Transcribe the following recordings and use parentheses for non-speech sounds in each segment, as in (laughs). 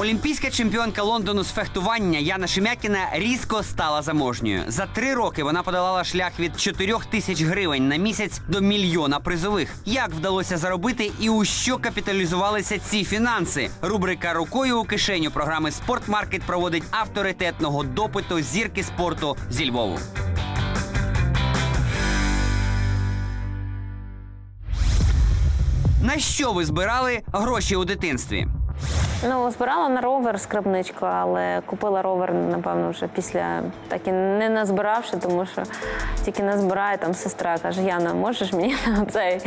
Олімпійська чемпіонка Лондону з фехтування Яна Шемякіна різко стала заможньою. За три роки вона подолала шлях від 4 тисяч гривень на місяць до мільйона призових. Як вдалося заробити і у що капіталізувалися ці фінанси? Рубрика Рукою у кишеню програми Спортмаркет проводить авторитетного допиту зірки спорту зі Львову. На що ви збирали гроші у дитинстві? Ну, збирала на ровер скарбничку, але купила ровер, напевно, вже після так і не назбиравши, тому що тільки назбирає там сестра каже: Яна, можеш мені на цей?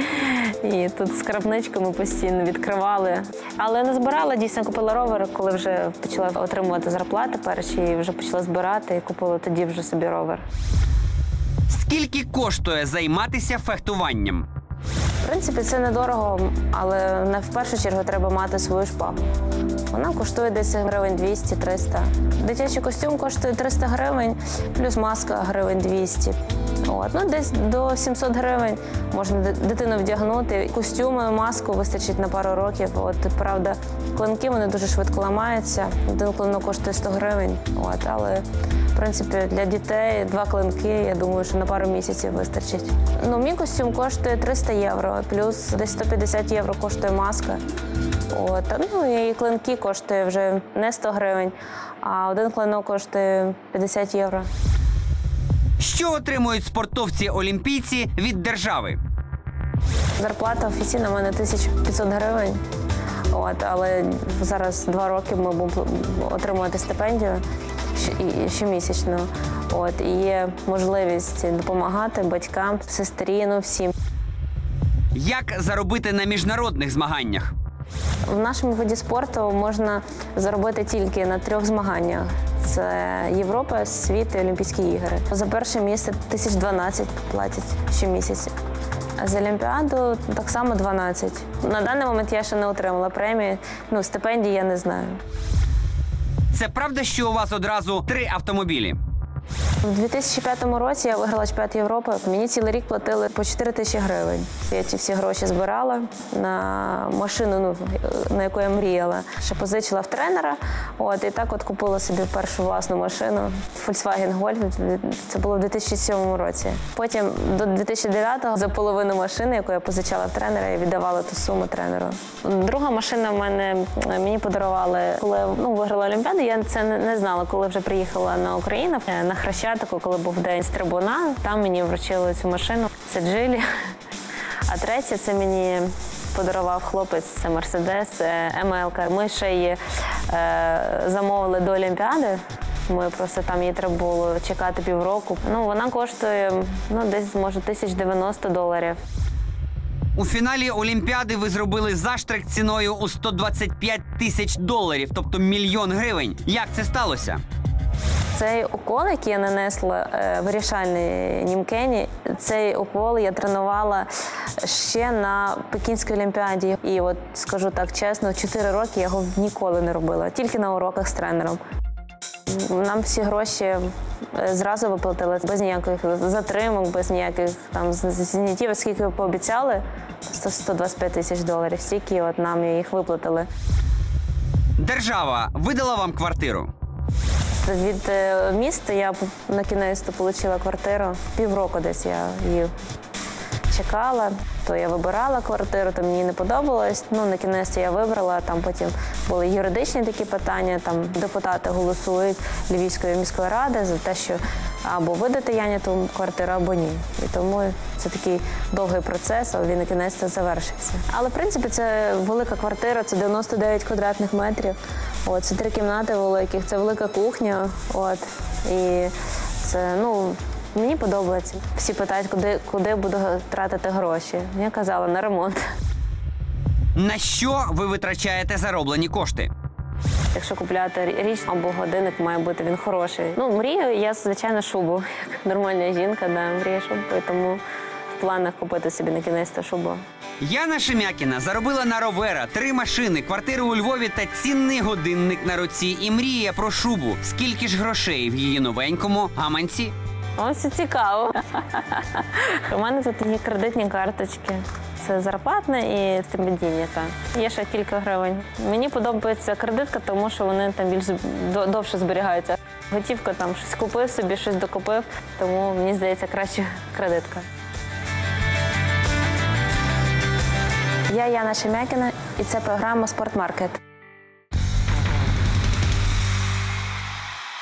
І тут скарбничку ми постійно відкривали. Але не збирала, дійсно купила ровер, коли вже почала отримувати зарплати перші, і вже почала збирати і купила тоді вже собі ровер. Скільки коштує займатися фехтуванням? В принципі, це недорого, але не в першу чергу треба мати свою шпагу. Вона коштує десь гривень 200-300. Дитячий костюм коштує 300 гривень, плюс маска гривень 200. От. Ну, десь до 700 гривень можна дитину вдягнути. Костюми, маску вистачить на пару років. От, правда, клинки вони дуже швидко ламаються. Один клинок коштує 100 гривень. От, але в принципі для дітей два клинки, я думаю, що на пару місяців вистачить. Ну, мій костюм коштує 300 євро, плюс десь 150 євро коштує маска. От, ну і клинки коштує вже не 100 гривень, а один клинок коштує 50 євро. Що отримують спортовці-олімпійці від держави? Зарплата офіційна в мене 1500 гривень. От, але зараз два роки ми будемо отримувати стипендію щомісячно. От, і є можливість допомагати батькам, сестрі, ну всім. Як заробити на міжнародних змаганнях? В нашому виді спорту можна заробити тільки на трьох змаганнях: це Європа, світ і Олімпійські ігри. За перше місце 1012 платять щомісяця. А за Олімпіаду так само 12. На даний момент я ще не отримала премії. Ну, стипендії я не знаю. Це правда, що у вас одразу три автомобілі? У 2005 році я виграла чемпіонат Європи. Мені цілий рік платили по 4 тисячі гривень. Я ці всі гроші збирала на машину, ну на яку я мріяла. Ще позичила в тренера. От і так от купила собі першу власну машину Volkswagen Golf. Це було в 2007 році. Потім до 2009-го за половину машини, яку я позичала в тренера, я віддавала ту суму тренеру. Друга машина в мене е, мені подарували, коли ну, виграла Олімпіаду. Я це не, знала, коли вже приїхала на Україну Е, на Хрещатику, коли був день стрибуна. Там мені вручили цю машину. Це Джилі. А третє це мені подарував хлопець, це Мерседес, МЛК. Ми ще її е, замовили до Олімпіади. Ми просто там її треба було чекати півроку. Ну вона коштує ну десь може 1090 доларів. У фіналі Олімпіади ви зробили заштрик ціною у 125 тисяч доларів, тобто мільйон гривень. Як це сталося? Цей укол, який я нанесла е, вирішальний німкені, цей укол я тренувала ще на Пекінській олімпіаді. І от скажу так чесно, 4 роки я його ніколи не робила, тільки на уроках з тренером. Нам всі гроші е, зразу виплатили без ніяких затримок, без ніяких там з- з- зняттів, скільки пообіцяли, 100 125 тисяч доларів. Стільки от нам їх виплатили. Держава видала вам квартиру. Від е, міста я на кінець отримала квартиру. Півроку десь я її чекала. То я вибирала квартиру, то мені не подобалось. Ну, на кінець я вибрала. Там потім були юридичні такі питання. Там депутати голосують Львівської міської ради за те, що або видати Яні ту квартиру, або ні. І тому це такий довгий процес, але він на кінець завершився. Але в принципі це велика квартира, це 99 квадратних метрів. От, це три кімнати великих, це велика кухня. От, і це, ну, мені подобається. Всі питають, куди, куди буду тратити гроші. Я казала на ремонт. На що ви витрачаєте зароблені кошти? Якщо купляти річ або годинник, має бути він хороший. Ну, мрію, я, звичайно, шубу. (laughs) Як нормальна жінка, да, мрію шубу, тому в планах купити собі на кінець ту шубу. Яна Шемякіна заробила на ровера, три машини, квартиру у Львові та цінний годинник на руці і мріє про шубу. Скільки ж грошей в її новенькому гаманці? Ось це цікаво. (laughs) У мене тут є кредитні карточки. Це зарплатне і стипендійні. Є ще кілька гривень. Мені подобається кредитка, тому що вони там більш довше зберігаються. Готівка там щось купив собі, щось докупив, тому мені здається краще (laughs) кредитка. Я Яна Шемякіна, і це програма Спортмаркет.